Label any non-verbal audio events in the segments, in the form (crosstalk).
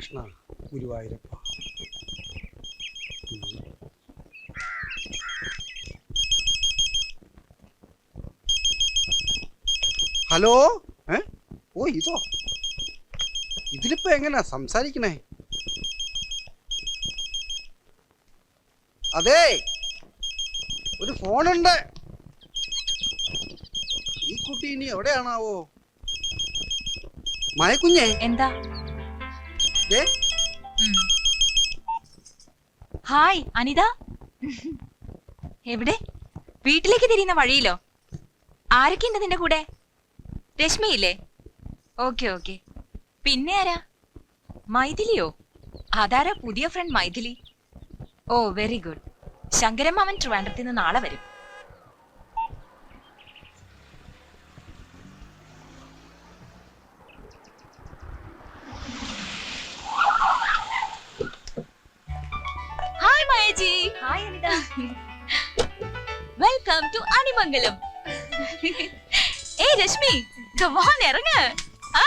കൃഷ്ണ ഗുരുവായൂരപ്പ. Hello? ഏ? ഓ ഇതോ? ഇതിലിപ്പോ എങ്ങനാ സംസാരിക്കണേ? അതെ ഒരു ഫോണുണ്ട്. ഈ കുട്ടി ഇനി എവിടെയാണാവോ? മയക്കുഞ്ഞേ എന്താ. ഹായ് അനിത? എവിടെ? വീട്ടിലേക്ക് തിരിയുന്ന വഴിയിലോ? ആരൊക്കെയുണ്ട് നിന്റെ കൂടെ? രശ്മിയില്ലേ? ഓക്കെ ഓക്കെ പിന്നെ ആരാ? മൈഥിലിയോ? അതാരാ പുതിയ ഫ്രണ്ട് മൈഥിലി? ഓ വെരി ഗുഡ് ശങ്കരമാമൻ ട്രിവാൻഡ്രത്തിൽ നിന്ന് നാളെ വരും. വെൽക്കം ടു അണിമംഗലം ഏയ് രശ്മി കവാൻ ഇറങ്ങ്. ആ.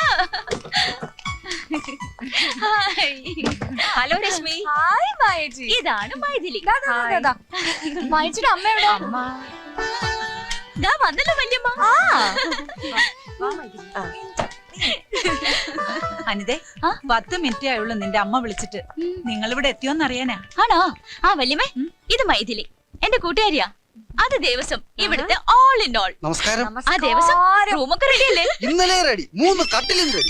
Hi. Hello Reshmi hi Mayaji ഇതാണ് മൈഥിലി. മൈജിയുടെ അമ്മ എവിടെ? അമ്മ. ദാ വന്നല്ലോ വല്യമ്മ. (laughs) (laughs) അനിതേ പത്ത് മിനിറ്റേ ആയുള്ളൂ നിന്റെ അമ്മ വിളിച്ചിട്ട്. നിങ്ങൾ ഇവിടെ എത്തിയോന്ന് അറിയാനാ? ആണോ? ആ വല്യമ്മേ ഇത് മൈഥിലി. എന്റെ കൂട്ടുകാരിയാ. അത് ദിവസം ഇവിടുത്തെ ഓൾ ഇൻ ഓൾ നമസ്കാരം. ആ ദിവസം റൂമൊക്കെ റെഡി അല്ലേ? ഇന്നലെ റെഡി മൂന്ന് കട്ടിലും റെഡി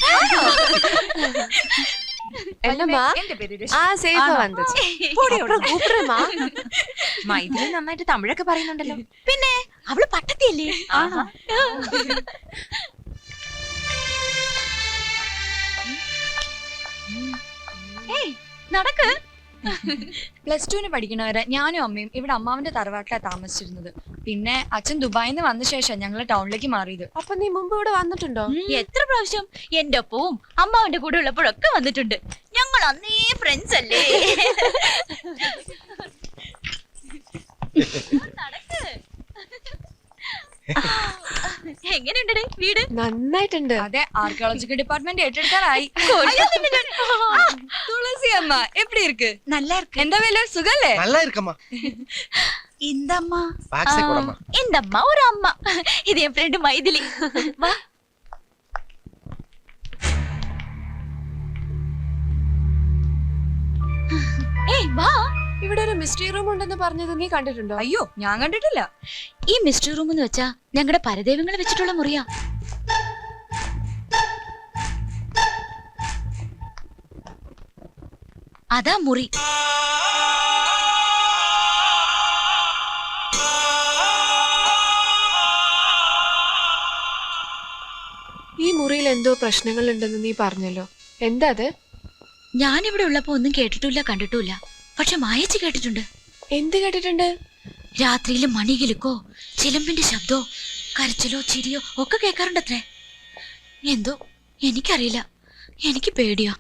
ആ സേഫ് മൈഥിലി നന്നായിട്ട് തമിഴൊക്കെ പറയുന്നുണ്ടല്ലോ. പിന്നെ അവൾ പട്ടത്തിയല്ലേ? നടക്ക്. പ്ലസ് ടുവിന് പഠിക്കണവരെ ഞാനും അമ്മയും ഇവിടെ അമ്മാവന്റെ തറവാട്ടിലാണ് താമസിച്ചിരുന്നത്. പിന്നെ അച്ഛൻ ദുബായിൽ നിന്ന് വന്ന ശേഷം ഞങ്ങൾ ടൗണിലേക്ക് മാറിയത്. അപ്പൊ നീ മുമ്പ് ഇവിടെ വന്നിട്ടുണ്ടോ? എത്ര പ്രാവശ്യം? എന്റെ ഒപ്പവും അമ്മാവന്റെ കൂടെ ഉള്ളപ്പോഴൊക്കെ വന്നിട്ടുണ്ട്. ഞങ്ങൾ അന്നേ ഫ്രണ്ട്സ് അല്ലേ. (laughs) എങ്ങനെയുണ്ട് വീട് നന്നായിട്ടുണ്ട് അതെ ആർക്കിയോളജിക്കൽ ഡിപ്പാർട്ട്മെന്റ് ഏറ്റെടുക്കാറായി തുളസി അമ്മ എപ്പടി ഇരിക്ക് നല്ല എന്താ വേല സുഖല്ലേ നല്ല ഇരിക്കമ്മ എന്തമ്മ എന്തമ്മ ഒരു അമ്മ ഇത് എൻ ഫ്രണ്ട് മൈഥിലി വാ ഏയ് വാ ഇവിടെ ഒരു മിസ്റ്ററി റൂം ഉണ്ടെന്ന് പറഞ്ഞത് നീ കണ്ടിട്ടുണ്ടോ? അയ്യോ ഞാൻ കണ്ടിട്ടില്ല. ഈ മിസ്റ്ററി റൂം എന്ന് വെച്ചാ ഞങ്ങളുടെ പരദൈവങ്ങളെ വെച്ചിട്ടുള്ള മുറിയാ. അതാ മുറി. ഈ മുറിയിൽ എന്തോ പ്രശ്നങ്ങൾ ഉണ്ടെന്ന് നീ പറഞ്ഞല്ലോ. എന്താ അത്? ഞാൻ ഇവിടെ ഉള്ളപ്പോ ഒന്നും കേട്ടിട്ടില്ല കണ്ടിട്ടില്ല പക്ഷെ മായച്ച് കേട്ടിട്ടുണ്ട്. എന്ത് കേട്ടിട്ടുണ്ട്? രാത്രിയിൽ മണികിലുക്കോ ചിലമ്പിന്റെ ശബ്ദോ കരച്ചിലോ ചിരിയോ ഒക്കെ കേൾക്കാറുണ്ടത്രേ. എന്തോ എനിക്കറിയില്ല. എനിക്ക് പേടിയാ.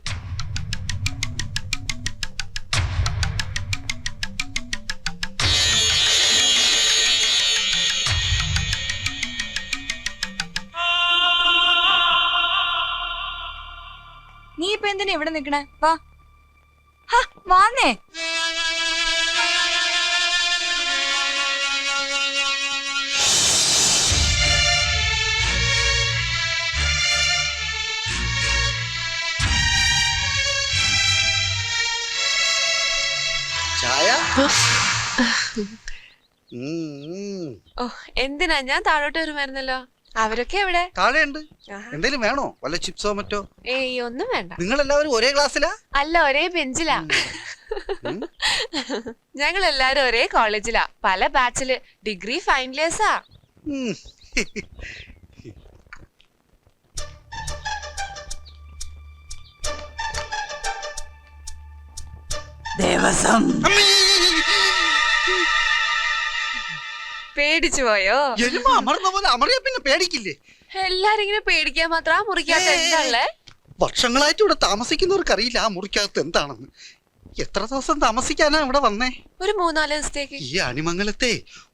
നീ ഇപ്പൊ എന്തിനാ ഇവിടെ നിക്കണേ? വാ. വാന്നേ. ചായ? ഉം, ഉം. ഓ എന്തിനാ? ഞാൻ താഴോട്ട് വരുമായിരുന്നല്ലോ. അവരൊക്കെ എവിടെ? താഴെ ഉണ്ട് എന്തേലും വേണോ? വല്ല ചിപ്സോ മറ്റോ? ഏയ് ഒന്നും വേണ്ട. നിങ്ങൾ എല്ലാവരും ഒരേ ക്ലാസ്സിലാ? അല്ല ഒരേ ബെഞ്ചിലാ. ഞങ്ങൾ എല്ലാരും ഒരേ കോളേജിലാ. പല ബാച്ചിൽ ഡിഗ്രി ഫൈനൽ ഇയേഴ്സാ. ഉം. പേടിച്ചു പോയോ? എരുമ അമർന്ന പോലെ അമറിയ പിന്നെ പേടിക്കില്ലേ? എല്ലാരും ഇങ്ങനെ പേടിക്കാൻ മാത്രം ആ മുറിക്കകത്ത് എന്താ ഉള്ളേ? വർഷങ്ങളായിട്ട് ഇവിടെ താമസിക്കുന്നവർക്ക് അറിയില്ല ആ മുറിക്കകത്ത് എന്താണെന്ന്. എത്ര ദിവസം താമസിക്കാനാ ഇവിടെ വന്നേ? ഒരു മൂന്നാൽ ദിവസത്തേക്ക്. ഈ അണിമംഗലത്തെ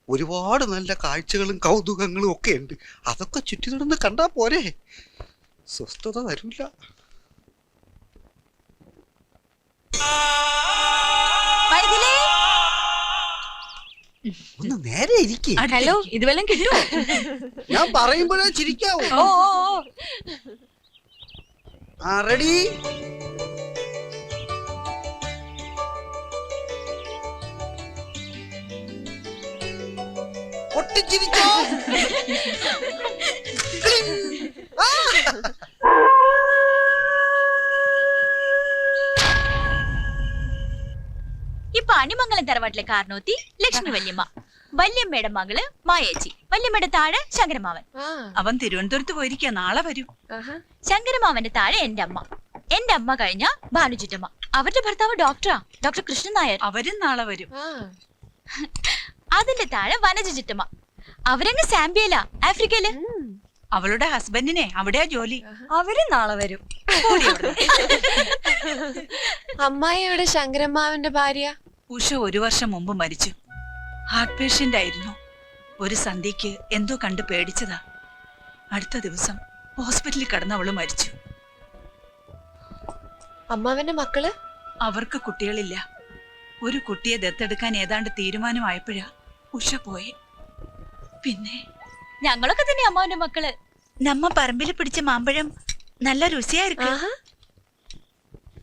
ഒരുപാട് നല്ല കാഴ്ചകളും കൗതുകങ്ങളും ഒക്കെ ഉണ്ട്. അതൊക്കെ ചുറ്റി നടന്ന് കണ്ടാ പോരെ. സ്വസ്ഥത തരൂല. ഒന്ന് നേരെ ഇരിക്കേ. ഹലോ ഇത് വല്ലതും കിട്ടുമോ (laughs) ഞാൻ പറയുമ്പോഴേ ചിരിക്കാവൂ. ഓ ഓ, ഓ. ആ റെഡി പൊട്ടിച്ചിരിച്ചോ? (laughs) തറവാട്ടിലെ കാർണോത്തി ലക്ഷ്മി വല്യമ്മ. വല്യമ്മയുടെ മകൾ മായേച്ചി. വല്യമ്മയുടെ താഴെ ശങ്കരമാവൻ അവൻ തിരുവനന്തപുരത്ത് പോയിരിക്കുക നാളെ വരും. ശങ്കരമാവന്റെ താഴെ എന്റെ അമ്മ. എന്റെ അമ്മ കഴിഞ്ഞ ഭാനുചുറ്റമ്മ അവരുടെ ഭർത്താവ് ഡോക്ടറാ. ഡോക്ടർ കൃഷ്ണൻ നായർ. അവരും നാളെ വരും. അതിന്റെ താഴെ വനജ ചുറ്റമ്മ അവരങ്ങ് സാമ്പിയല ആഫ്രിക്കയിൽ. അവളുടെ ഹസ്ബൻഡിനെ അവിടെയാ ജോലി. അവരും നാളെ വരും. അമ്മായി എവിടെ? ശങ്കരമ്മാവന്റെ ഭാര്യ? ഉഷ ഒരു വർഷം മുമ്പ് മരിച്ചു. ഹാർട്ട് പേഷ്യന്റ് ആയിരുന്നു. ഒരു സന്ധ്യക്ക് എന്തോ കണ്ട് പേടിച്ചതാ. അടുത്ത ദിവസം ഹോസ്പിറ്റലിൽ കിടന്ന് അവൾ മരിച്ചു. അമ്മാവന്റെ മക്കൾ? അവർക്ക് കുട്ടികളില്ല. ഒരു കുട്ടിയെ ദത്തെടുക്കാൻ ഏതാണ്ട് തീരുമാനമായപ്പോഴാ ഉഷ പോയെ. പിന്നെ? ഞങ്ങളൊക്കെ തന്നെ അമ്മാവന്റെ മക്കൾ. നമ്മ പറമ്പിൽ പിടിച്ച മാമ്പഴം നല്ല രുചിയായിരിക്കും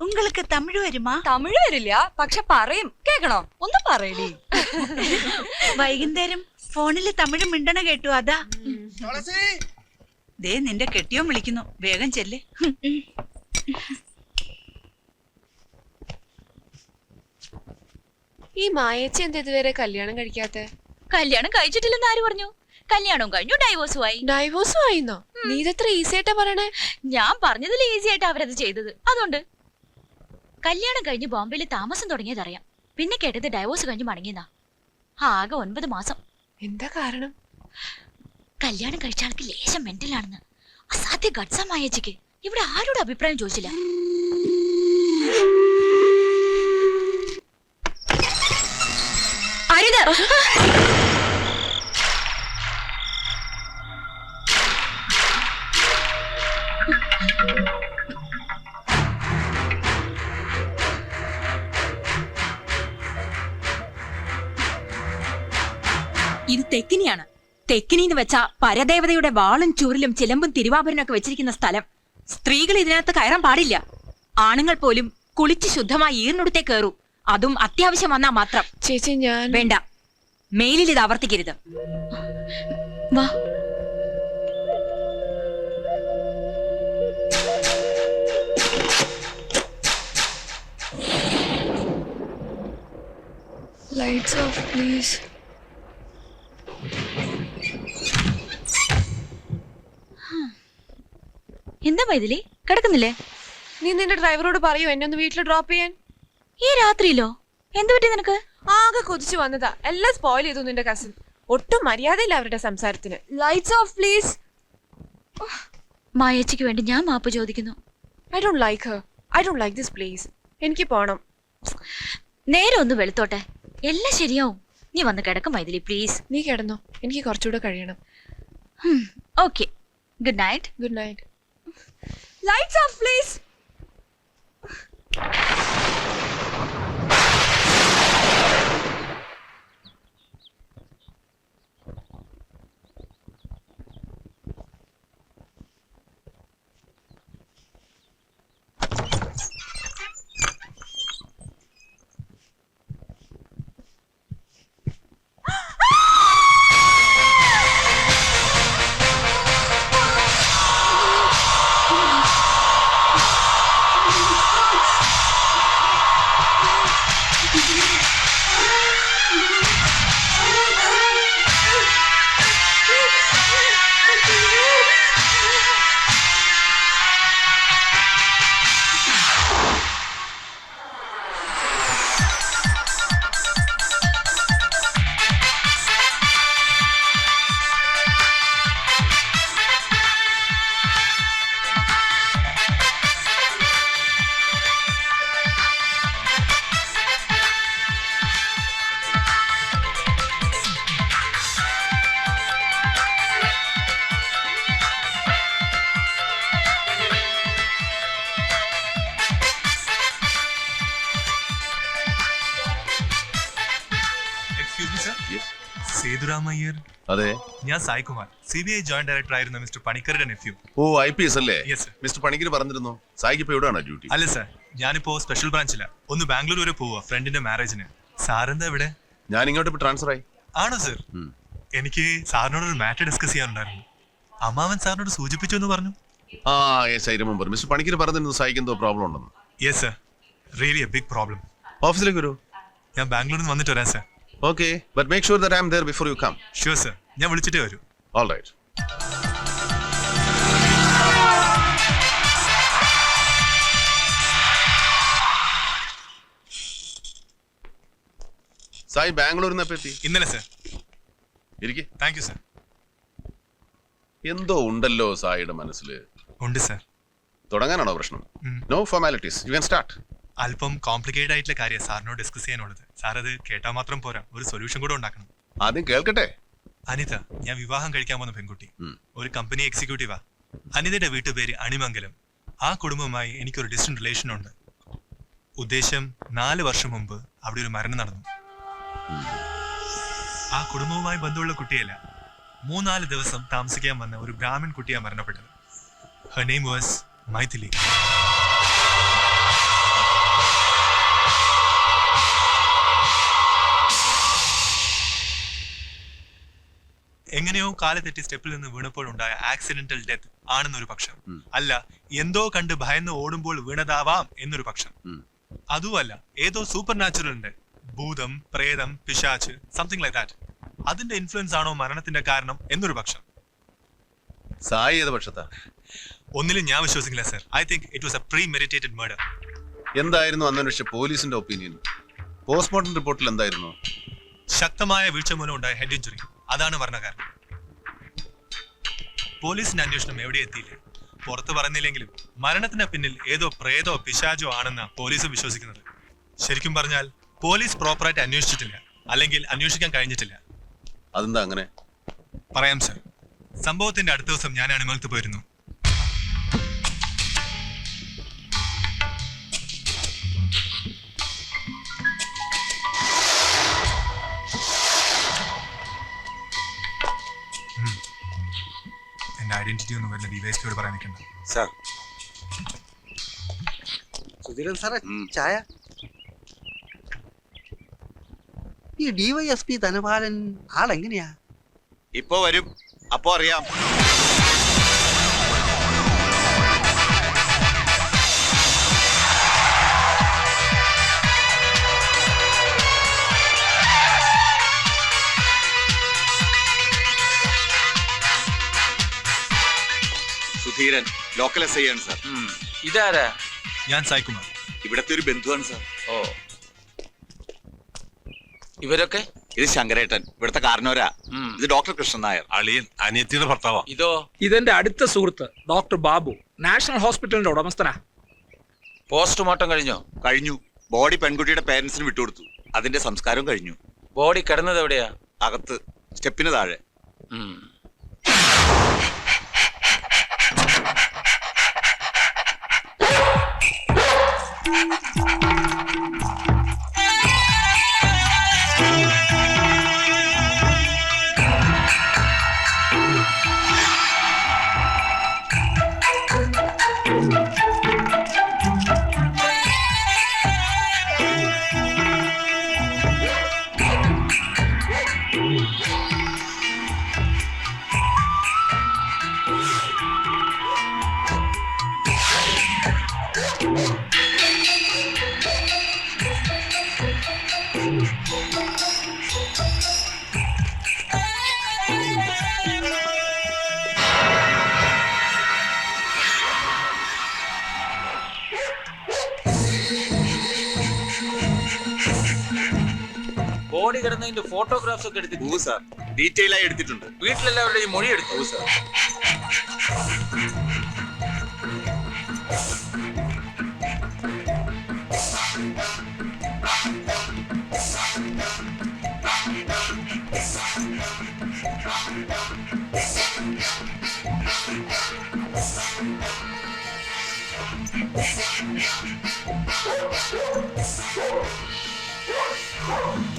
உங்களுக்கு തമിഴ് വരുമാ തമിഴ് വരില്ല പക്ഷെ പറയും കേക്കണോ ഒന്ന് പറയടി വൈകുന്നേരം ഫോണില് തമിഴ് മിണ്ടണ കേട്ടു അതാ തുളസി ദേ നിന്റെ കെട്ടിയോ വിളിക്കുന്നു വേഗം ചെല്ല് ഈ മായേച്ചി എന്താ ഇതുവരെ കല്യാണം കഴിക്കാത്ത കല്യാണം കഴിച്ചിട്ടില്ലെന്ന് ആര് പറഞ്ഞു കല്യാണവും കഴിഞ്ഞു ഡൈവോഴ്സും ആയി ഡൈവോഴ്സും ആയിന്നോ നീ ഇതെത്ര ഈസി ആയിട്ടാ പറയണേ ഞാൻ പറഞ്ഞതിൽ ഈസി ആയിട്ട് അവരത് ചെയ്തത് അതുകൊണ്ട് കല്യാണം കഴിഞ്ഞ് ബോംബെയിൽ താമസം തുടങ്ങിയതറിയാം. പിന്നെ കേട്ടത് ഡൈവോഴ്സ് കഴിഞ്ഞ് മടങ്ങിയതാ ആകെ ഒൻപത് മാസം. എന്താ കാരണം? കല്യാണം കഴിച്ച ആൾക്ക് ലേശം മെന്റലാണെന്ന് അസാധ്യ ഘട്ടമായ മായേച്ചിക്ക് ഇവിടെ ആരോട് അഭിപ്രായം ചോദിച്ചില്ല. അരുത്. ഇത് തെക്കിനിയാണ്. തെക്കിനി എന്ന് വെച്ച പരദേവതയുടെ വാളും ചൂരിലും ചിലമ്പും തിരുവാഭരണമൊക്കെ വെച്ചിരിക്കുന്ന സ്ഥലം. സ്ത്രീകൾ ഇതിനകത്ത് കയറാൻ പാടില്ല. ആണുങ്ങൾ പോലും കുളിച്ച് ശുദ്ധമായി ഈറിനടുത്തേ കയറൂ. അതും അത്യാവശ്യം വന്നാ മാത്രം. ചേച്ചി ഞാൻ വേണ്ട. മെയിലിൽ ഇത് ആവർത്തിക്കരുത്. വാ. ലൈറ്റ്സ് ഓഫ് പ്ലീസ് മൈഥിലി കിടക്കുന്നില്ലേ? നീ നിന്റെ ഡ്രൈവറോട് പറയൂ എന്നെ ഒന്ന് വീട്ടിൽ ഡ്രോപ്പ് ചെയ്യാൻ. ഈ രാത്രിയിലോ? എന്തു പറ്റി നിനക്ക്? ആകെ കൊതിച്ചു വന്നതാ. എല്ലാം സ്പോയിൽ ചെയ്തു നിന്റെ കസിൻ ഒട്ടും മര്യാദയില്ല അവരുടെ സംസാരത്തിന്. ലൈറ്റ്സ് ഓഫ് പ്ലീസ് മായച്ചയ്ക്ക് വേണ്ടി ഞാൻ മാപ്പ് ചോദിക്കുന്നു. I don't like her I don't like this place എനിക്ക് പോണം. നേരെ ഒന്ന് വെളുത്തോട്ടെ. എല്ലാം ശരിയാവും. നീ വന്ന് കിടക്കും മൈഥിലി പ്ലീസ് നീ കിടന്നോ. എനിക്ക് കുറച്ചുകൂടെ കഴിയണം. Okay good night good night lights off please അതെ. ഞാൻ Saikumar C B I joint director ആയിരുന്ന മിസ്റ്റർ പണിക്കരുടെ nephew oh I P S അല്ലേ? മിസ്റ്റർ പണിക്കർ പറഞ്ഞിരുന്നു. സായിക്ക് ഇപ്പൊ എവിടെയാണ് ഡ്യൂട്ടി? അല്ല സർ ഞാനിപ്പോ സ്പെഷ്യൽ ബ്രാഞ്ചിലാ ഒന്ന് ബാംഗ്ലൂർ വരെ പോവാ ഫ്രണ്ടിന്റെ മാരേജിന് സാറെന്താ ഇവിടെ? ഞാൻ ഇങ്ങോട്ട് ഇപ്പൊ ട്രാൻസ്ഫർ ആയി. ആണോ സർ എനിക്ക് സാറിനോട് ഒരു മാറ്റർ ഡിസ്കസ് ചെയ്യാനുണ്ടായിരുന്നു. അമ്മാവൻ സാറിനോട് സൂചിപ്പിച്ചു എന്ന് പറഞ്ഞു. ആ yes I remember mister Panicker പറഞ്ഞിരുന്നു സായിക്ക് എന്തോ പ്രോബ്ലം ഉണ്ടെന്ന്. Yes sir really a big problem ഓഫീസിലേക്ക് വരൂ. ഞാൻ ബാംഗ്ലൂരിൽ നിന്ന് വന്നിട്ട് വരാം sir okay but make sure that I am there before you come sure sir ഞാൻ വിളിച്ചിട്ട് വരും. ഓൾ റൈറ്റ് സായി ബാംഗ്ലൂരിൽ നിന്ന് എത്തി? ഇന്നലെ സർ ഇരിക്കെ. താങ്ക് യു സർ എന്തോ ഉണ്ടല്ലോ സായിയുടെ മനസ്സിൽ ഉണ്ട് സർ തുടങ്ങാനാണോ പ്രശ്നം? No formalities you can start അല്പം കോംപ്ലിക്കേറ്റഡ് ആയിട്ടുള്ള കാര്യം സാറിനോട് ഡിസ്കസ് ചെയ്യാനുള്ളത്. സാർ അത് കേട്ടാൽ മാത്രം പോരാ. ഒരു സൊല്യൂഷൻ കൂടെ ഉണ്ടാക്കണം. ആദ്യം കേൾക്കട്ടെ. അനിത ഞാൻ വിവാഹം കഴിക്കാൻ പോകുന്ന പെൺകുട്ടി. ഒരു കമ്പനി എക്സിക്യൂട്ടീവാ അനിതയുടെ വീട്ടുപേര് അണിമംഗലം. ആ കുടുംബവുമായി എനിക്കൊരു ഡിസ്റ്റന്റ് റിലേഷൻ ഉണ്ട്. ഉദ്ദേശം നാല് വർഷം മുമ്പ് അവിടെ ഒരു മരണം നടന്നു. ആ കുടുംബവുമായി ബന്ധമുള്ള കുട്ടിയല്ല. മൂന്നാൽ ദിവസം താമസിക്കാൻ വന്ന ഒരു ബ്രാഹ്മൺ കുട്ടിയാണ് മരണപ്പെട്ടത്. ഹർ നെയിം വാസ് മൈഥിലി എങ്ങനെയോ കാൽ തെറ്റി സ്റ്റെപ്പിൽ നിന്ന് വീണപ്പോൾ ഉണ്ടായ ആക്സിഡന്റൽ ഡെത്ത് ആണെന്നൊരു പക്ഷം. അല്ല എന്തോ കണ്ട് ഭയന്ന് ഓടുമ്പോൾ വീണതാവാം എന്നൊരു പക്ഷം. അതുമല്ല ഏതോ സൂപ്പർ ഉണ്ട്. ഭൂതം പ്രേതം പിശാച്ച് സംതിങ് ലൈക്ക് ദാറ്റ് അതിന്റെ ഇൻഫ്ലുവൻസ് ആണോ മരണത്തിന്റെ കാരണം എന്നൊരു പക്ഷം. സായി ഏത് പക്ഷത്താ? ഒന്നിലും ഞാൻ വിശ്വസിക്കില്ല sir I think it was a premeditated murder എന്തായിരുന്നു അന്വേഷിച്ച പോലീസിന്റെ ഒപ്പീനിയൻ പോസ്റ്റ്മോർട്ടം റിപ്പോർട്ടിൽ എന്തായിരുന്നു? ശക്തമായ വീഴ്ച മൂലം ഉണ്ടായ ഹെഡ് ഇഞ്ചുറി അതാണ് മരണകാരണം പോലീസിന്റെ അന്വേഷണം എവിടെ എത്തിയില്ല? പുറത്തു പറഞ്ഞില്ലെങ്കിലും മരണത്തിന് പിന്നിൽ ഏതോ പ്രേതോ പിശാചോ ആണെന്ന പോലീസ് വിശ്വസിക്കുന്നത്. ശരിക്കും പറഞ്ഞാൽ പോലീസ് പ്രോപ്പറായിട്ട് അന്വേഷിച്ചിട്ടില്ല. അല്ലെങ്കിൽ അന്വേഷിക്കാൻ കഴിഞ്ഞിട്ടില്ല. അതെന്താ അങ്ങനെ? പറയാം സർ. സംഭവത്തിന്റെ അടുത്ത ദിവസം ഞാൻ അണിമലത്ത് പോയിരുന്നു. ഐഡന്റിറ്റി ഒന്നും വല്ല ഡിവൈസ്പിയോട് പറയാൻ നിൽക്കണ്ട. സാർ. സുധീരൻ സാറേ. ചായ? ഈ ഡിവൈഎസ്പി ധനപാലൻ ആളെങ്ങനെയാ? ഇപ്പൊ വരും. അപ്പൊ അറിയാം. സുധീരൻ ലോക്കൽ എസ് ഐ ആണ് സാർ. ഇതാരാ? ഞാൻ സായ്കുമാർ ഇവിടത്തെ ഒരു ബന്ധുവാണ് സാർ. ഓ. ഇവരൊക്കെ? ഇത് ശങ്കരേട്ടൻ ഇവിടുത്തെ കാരണവരാ. ഇത് ഡോക്ടർ കൃഷ്ണൻ നായർ. അളിയൻ അനിയത്തിയുടെ ഭർത്താവാ. ഇതോ? ഇതെന്റെ അടുത്ത സുഹൃത്ത് ഡോക്ടർ ബാബു. നാഷണൽ ഹോസ്പിറ്റലിന്റെ ഉടമസ്ഥനാ. പോസ്റ്റ്മോർട്ടം കഴിഞ്ഞോ? കഴിഞ്ഞു. ബോഡി പെൺകുട്ടിയുടെ പേരൻസിന് വിട്ടുകൊടുത്തു. അതിന്റെ സംസ്കാരം കഴിഞ്ഞു. ബോഡി കിടന്നത് എവിടെയാ? അകത്ത് സ്റ്റെപ്പിന് താഴെ. ബോഡി കിടന്നതിന്റെ ഫോട്ടോഗ്രാഫ്സ് ഒക്കെ എടുത്തു ഓ സാർ ഡീറ്റെയിൽ ആയി എടുത്തിട്ടുണ്ട്. വീട്ടിലെല്ലാവരുടെയും മൊഴി എടുത്തു. ഓ സാർ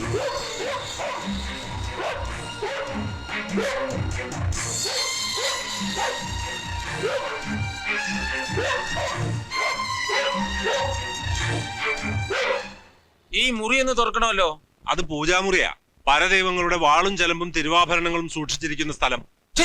Yeah. ഈ മുറി എന്ന് തുറക്കണമല്ലോ. അത് പൂജാമുറിയാ. പരദൈവങ്ങളുടെ വാളും ചെലമ്പും തിരുവാഭരണങ്ങളും സൂക്ഷിച്ചിരിക്കുന്ന സ്ഥലം. ചി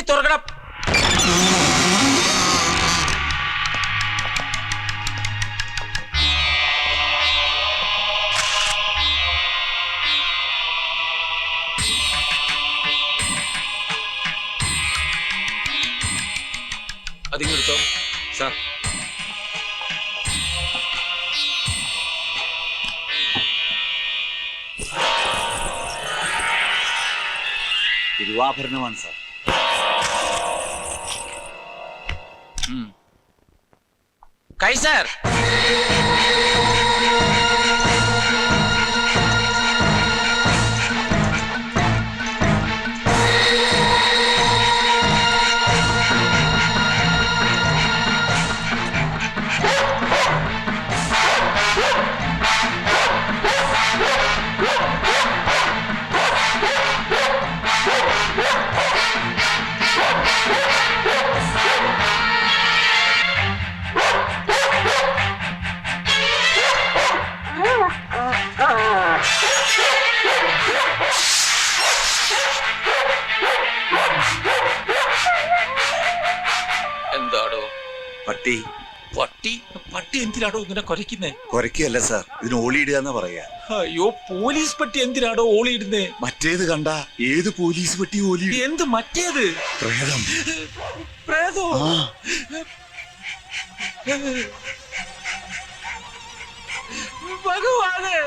തുറക്കണം അതിങ്ങെടുത്തോ സാർ. തിരുവാഭരണമാണ് സാർ. കൈസർ ഇതാടോ പട്ടി. പട്ടി? പട്ടി എന്തിനാടോ ഇങ്ങനെ കൊരയ്ക്കുന്നേ? കൊരയ്ക്കല്ല സാർ. ഇതിന് ഓളിയിടുക എന്നാ പറയാ. അയ്യോ പോലീസ് പട്ടി എന്തിനാടോ ഓളിയിടുന്നേ മറ്റേത് കണ്ട ഏത് പോലീസ് പട്ടി ഓലി എന്ത് മറ്റേത്? പ്രേതം. പ്രേതോ? ഭഗവാനേ!